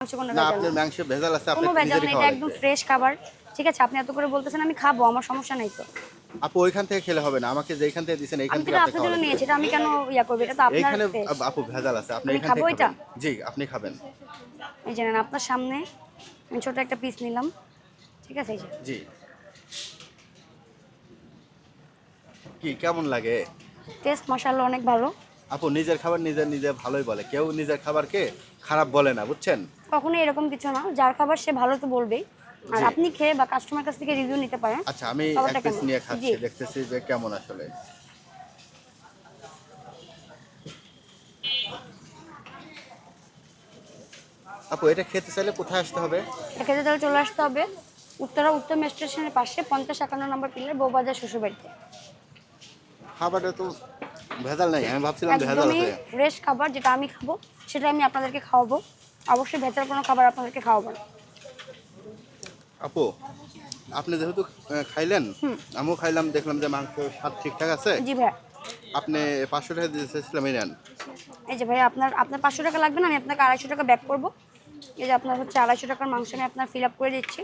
মাংস কোনো না আপনার মাংস ভেজাল আছে আপনি কোনো ভেজাল নেই এটা একদম ফ্রেশ খাবার। ঠিক আছে আপনি এত করে বলতেছেন আমি খাব আমার সমস্যা নেই তো। আপু ওইখান থেকে খেলে হবে না আমাকে যেখান থেকে দিয়েছেন এইখান থেকে আপনি জন্য নিয়েছি এটা আমি কেন ইয়া করব? এটা তো আপনার fresh। আপ- ভেজাল আছে আপনি এখান থেকে এটা? খাবেন। জি আপনি খাবেন। এই জানেন আপনার সামনে আমি ছোট একটা পিস নিলাম। ঠিক আছে এই যে। জি। কি কেমন লাগে? টেস্ট মশালা অনেক ভালো। আপু নিজের খাবার নিজের নিজে ভালোই বলে। কেউ নিজের খাবারকে খারাপ বলে না বুঝছেন? কখনো এরকম কিছু না। যার খাবার সে ভালো তো বলবেই। আর আপনি খেয়ে বা কাস্টমার কাছ থেকে রিভিউ নিতে পারেন। আচ্ছা আমি এক পিস নিয়ে খাচ্ছি দেখতেছি যে কেমন আসলে। আপু এটা খেতে চাইলে কোথায় আসতে হবে? খেতে তাহলে চলে আসতে হবে উত্তরা উত্তম স্টেশনের পাশে পঞ্চাশ একান্ন নম্বর পিলার বৌবাজার শ্বশুরবাড়িতে। খাবারটা তো ভেজাল নাই আমি ভাবছিলাম ভেজাল আছে ফ্রেশ খাবার যেটা আমি খাব সেটা আমি আপনাদেরকে খাওয়াবো। অবশ্যই ভেতর কোনো খাবার আপনাদেরকে খাওয়াবো না। আপু আপনি যেহেতু খাইলেন আমিও খাইলাম দেখলাম যে মাংস স্বাদ ঠিকঠাক আছে। জি ভাইয়া। আপনি পাঁচশো টাকা দিয়েছিলাম এই নেন। এই যে ভাইয়া আপনার আপনার পাঁচশো টাকা লাগবে না? আমি আপনাকে আড়াইশো টাকা ব্যাক করব। এই যে আপনার হচ্ছে আড়াইশো টাকার মাংস আমি আপনার ফিল আপ করে দিচ্ছি।